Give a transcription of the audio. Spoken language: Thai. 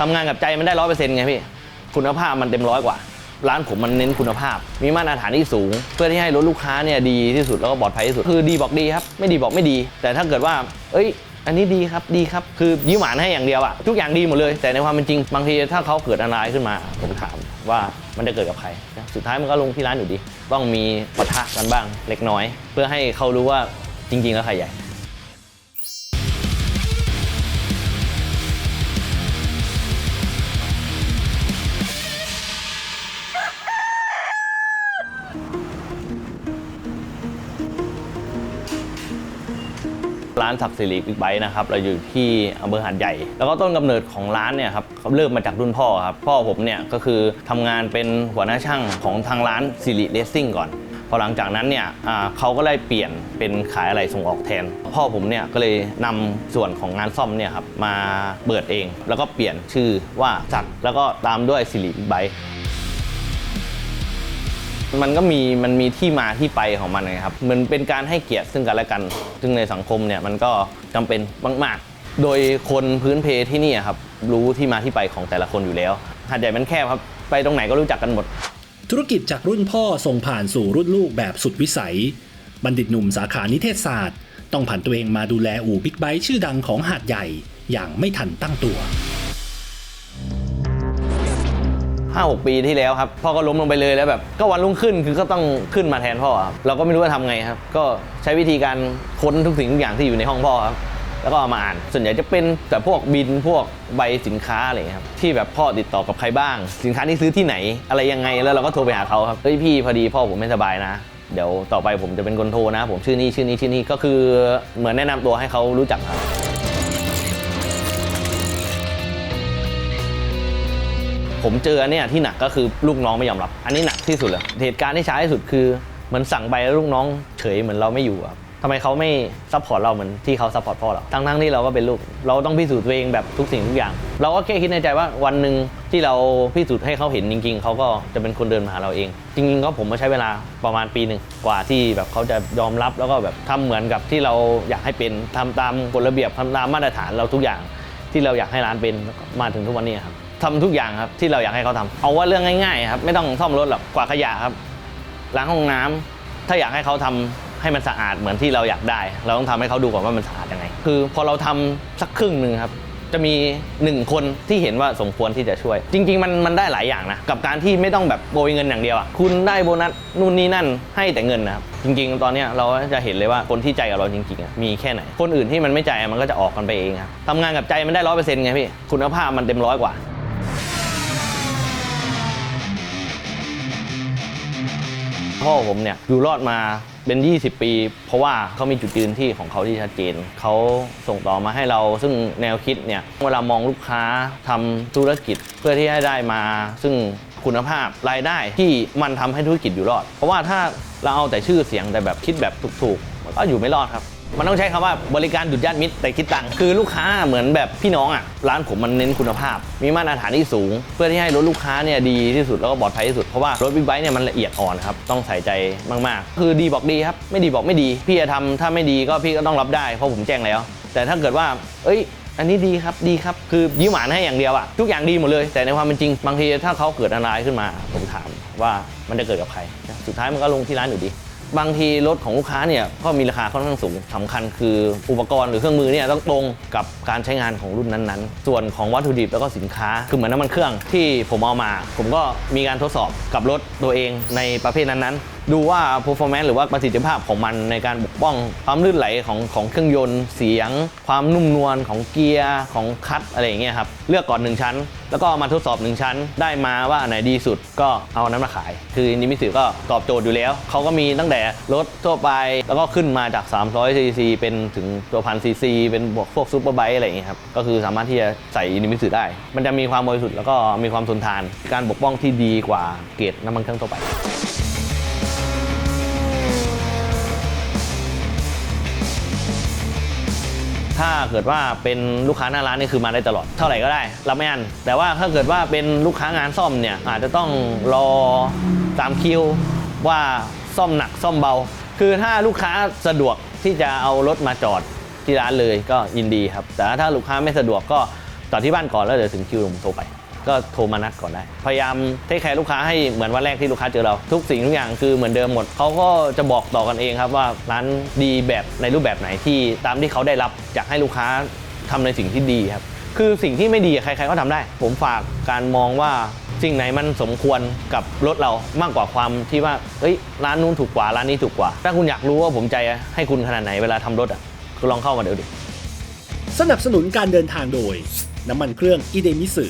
ทำงานกับใจมันได้ร้อยเปอร์เซ็นต์ไงพี่ คุณภาพมันเต็มร้อยกว่า ร้านผมมันเน้นคุณภาพ มีมาตรฐานที่สูง เพื่อที่ให้รถลูกค้าเนี่ยดีที่สุดแล้วก็ปลอดภัยที่สุด คือดีบอกดีครับ ไม่ดีบอกไม่ดี แต่ถ้าเกิดว่า เอ้ย อันนี้ดีครับ ดีครับ คือยิ้มหวานให้อย่างเดียวอะทุกอย่างดีหมดเลย แต่ในความเป็นจริง บางทีถ้าเขาเกิดอันตรายขึ้นมา ผมถามว่ามันจะเกิดกับใคร สุดท้ายมันก็ลงที่ร้านอยู่ดี ต้องมีปะทะกันบ้างเล็กน้อย เพื่อให้เขารู้ว่าจริง ๆ แล้วใครใหญ่ ร้านศักดิ์สิริบิ๊กไบค์นะครับเราอยู่ที่อำเภอหาดใหญ่ แล้วก็ต้นกำเนิดของร้านเนี่ยครับเขาเริ่มมาจากรุ่นพ่อครับพ่อผมเนี่ยก็คือทำงานเป็นหัวหน้าช่างของทางร้านสิริเลสซิ่งก่อนพอหลังจากนั้นเนี่ยเขาก็เลยเปลี่ยนเป็นขายอะไรส่งออกแทน พ่อผมเนี่ยก็เลยนำส่วนของงานซ่อมเนี่ยครับมาเปิดเอง แล้วก็เปลี่ยนชื่อว่าศักดิ์แล้วก็ตามด้วยสิริบิ๊กไบค์ มันก็มีมันมีที่มาที่ไปของมันนะครับเหมือนเป็นการให้เกียรติซึ่งกันและกัน ซึ่งในสังคมเนี่ยมันก็จำเป็นมากๆ โดยคนพื้นเพที่นี่ครับรู้ที่มาที่ไปของแต่ละคนอยู่แล้วหาดใหญ่มันแคบครับไปตรงไหนก็รู้จักกันหมด ธุรกิจจากรุ่นพ่อส่งผ่านสู่รุ่นลูกแบบสุดวิสัย บัณฑิตหนุ่มสาขานิเทศศาสตร์ ต้องผันตัวเองมาดูแลอู่บิ๊กไบค์ชื่อดังของหาดใหญ่อย่างไม่ทันตั้งตัว ห้าหกปีที่แล้วครับพ่อก็ล้มลงไปเลยแล้วแบบก็วันรุ่งขึ้นคือก็ต้องขึ้นมาแทนพ่อครับเราก็ไม่รู้ว่าทำไงครับ ก็ใช้วิธีการค้นทุกสิ่งทุกอย่างที่อยู่ในห้องพ่อครับแล้วก็เอามาอ่าน ส่วนใหญ่จะเป็นแต่พวกบินพวกใบสินค้าอะไรครับที่แบบพ่อติดต่อกับใครบ้าง สินค้าที่ซื้อที่ไหน อะไรยังไงแล้วเราก็โทรไปหาเขาครับเฮ้ยพี่พอดีพ่อผมไม่สบายนะ เดี๋ยวต่อไปผมจะเป็นคนโทรนะ ผมชื่อนี้ชื่อนี้ชื่อนี้ก็คือเหมือนแนะนำตัวให้เขารู้จักครับ ผมเจอเนี้ยที่หนักก็คือลูกน้องไม่ยอมรับ อันนี้หนักที่สุดเลยเหตุการณ์ที่ช้าที่สุดคือเหมือนสั่งไปแล้วลูกน้องเฉยเหมือนเราไม่อยู่อะทำไมเขาไม่ซัพพอร์ตเราเหมือนที่เขาซัพพอร์ตพ่อเราทั้งทั้งๆที่เราก็เป็นลูก เราต้องพิสูจน์ตัวเองแบบทุกสิ่งทุกอย่าง เราก็แค่คิดในใจว่าวันหนึ่งที่เราพิสูจน์ให้เขาเห็นจริง ๆ เขาก็จะเป็นคนเดินมาหาเราเอง จริงๆก็ผมมาใช้เวลาประมาณปีหนึ่งกว่าที่แบบเขาจะยอมรับแล้วก็แบบทำเหมือนกับที่เราอยากให้เป็นทำตามกฎระเบียบทำตามมาตรฐานเราทุกอย่าง ที่เราอยากให้ร้านเป็นมาถึงทุกวันนี้ครับ ทำทุกอย่างครับที่เราอยากให้เขาทำเอาว่าเรื่องง่ายๆครับไม่ต้องซ่อมรถหรอกกวาดขยะครับล้างห้องน้ำถ้าอยากให้เขาทำให้มันสะอาดเหมือนที่เราอยากได้ เราต้องทำให้เขาดูก่อนว่ามันสะอาดยังไง คือพอเราทำสักครึ่งหนึ่งครับจะมีหนึ่งคนที่เห็นว่าสมควรที่จะช่วย จริง ๆ มันมันได้หลายอย่างนะ กับการที่ไม่ต้องแบบโปรยเงินอย่างเดียวอะคุณได้โบนัสนู่นนี่นั่นให้แต่เงินนะครับ จริง ๆ ตอนนี้เราจะเห็นเลยว่าคนที่ใจกับเราจริงๆมีแค่ไหน คนอื่นที่มันไม่ใจมันก็จะออกกันไปเองครับทำงานกับใจมันได้ร้อยเปอร์เซ็นต์ไงพี่คุณภาพมันเต็มร้อยกว่า พ่อผมเนี่ยอยู่รอดมาเป็น 20 ปี เพราะว่าเขามีจุดยืนที่ของเขาที่ชัดเจน เขาส่งต่อมาให้เราซึ่งแนวคิดเนี่ยเวลามองลูกค้าทำธุรกิจเพื่อที่ให้ได้มา ซึ่งคุณภาพรายได้ที่มันทำให้ธุรกิจอยู่รอด เพราะว่าถ้าเราเอาแต่ชื่อเสียงแต่แบบคิดแบบถูกๆก็อยู่ไม่รอดครับ มันต้องใช้คำว่าบริการดุจญาติมิตรแต่คิดตังค์คือลูกค้าเหมือนแบบพี่น้องอะร้านผมมันเน้นคุณภาพ มีมาตรฐานที่สูง เพื่อที่ให้รถลูกค้าเนี่ยดีที่สุดแล้วก็ปลอดภัยที่สุดเพราะว่ารถบิ๊กไบค์เนี่ยมันละเอียดอ่อนครับต้องใส่ใจมากๆ คือดีบอกดีครับไม่ดีบอกไม่ดี พี่จะทำถ้าไม่ดีก็พี่ก็ต้องรับได้เพราะผมแจ้งแล้ว แต่ถ้าเกิดว่า เอ้ยอันนี้ดีครับดีครับคือยิ้มหวานให้อย่างเดียวอะทุกอย่างดีหมดเลย แต่ในความเป็นจริงบางทีถ้าเขาเกิดอันตรายขึ้นมา ผมถามว่ามันจะเกิดกับใคร สุดท้ายมันก็ลงที่ร้านอยู่ดี บางทีรถของลูกค้าเนี่ยก็มีราคาค่อนข้างสูงสำคัญคืออุปกรณ์หรือเครื่องมือเนี่ยต้องตรงกับการใช้งานของรุ่นนั้นๆ ส่วนของวัตถุดิบแล้วก็สินค้า คือเหมือนน้ำมันเครื่องที่ผมเอามา ผมก็มีการทดสอบกับรถตัวเองในประเภทนั้นๆ ดูว่า performance หรือว่าประสิทธิภาพของมันในการปกป้อง ความลื่นไหลของของเครื่องยนต์ เสียง ความนุ่มนวลของเกียร์ของคัตอะไรอย่างเงี้ยครับเลือกก่อนหนึ่งชั้น แล้วก็เอามาทดสอบหนึ่งชั้น ได้มาว่าอันไหนดีสุดก็เอานนั้นมาขาย คือนิมิสึก็ตอบโจทย์อยู่แล้ว เขาก็มีตั้งแต่รถทั่วไป แล้วก็ขึ้นมาจาก 300 ซีซีเป็นถึงตัวพันซีซีเป็นบวกพวกซูเปอร์ไบค์อะไรอย่างเงี้ยครับก็คือสามารถที่จะใส่นิมิสึได้ มันจะมีความบริสุทธิ์แล้วก็มีความทนทาน การปกป้องที่ดีกว่าเกรดน้ำมันเครื่องทั่วไป ถ้าเกิดว่าเป็นลูกค้าหน้าร้านนี่คือมาได้ตลอด เท่าไหร่ก็ได้ รับไม่อัน แต่ว่าถ้าเกิดว่าเป็นลูกค้างานซ่อมเนี่ยอาจจะต้องรอตามคิวว่าซ่อมหนักซ่อมเบา คือถ้าลูกค้าสะดวกที่จะเอารถมาจอดที่ร้านเลยก็ยินดีครับ แต่ถ้าลูกค้าไม่สะดวกก็จอดที่บ้านก่อนแล้วเดี๋ยวถึงคิวผมโทรไป ก็โทรมานัดก่อนได้ พยายามเทคแคร์ลูกค้าให้เหมือนวันแรกที่ลูกค้าเจอเรา ทุกสิ่งทุกอย่างคือเหมือนเดิมหมดเขาก็จะบอกต่อกันเองครับว่าร้านดีแบบในรูปแบบไหนที่ตามที่เขาได้รับอยากให้ลูกค้าทำในสิ่งที่ดีครับ คือสิ่งที่ไม่ดีใครๆก็ทำได้ ผมฝากการมองว่าสิ่งไหนมันสมควรกับรถเรามากกว่าความที่ว่าเอ้ยร้านนู้นถูกกว่าร้านนี้ถูกกว่า ถ้าคุณอยากรู้ว่าผมใจให้คุณขนาดไหนเวลาทำรถอะคุณลองเข้ามาเดี๋ยวดิสนับสนุนการเดินทางโดย น้ำมันเครื่องอีเดมิสึ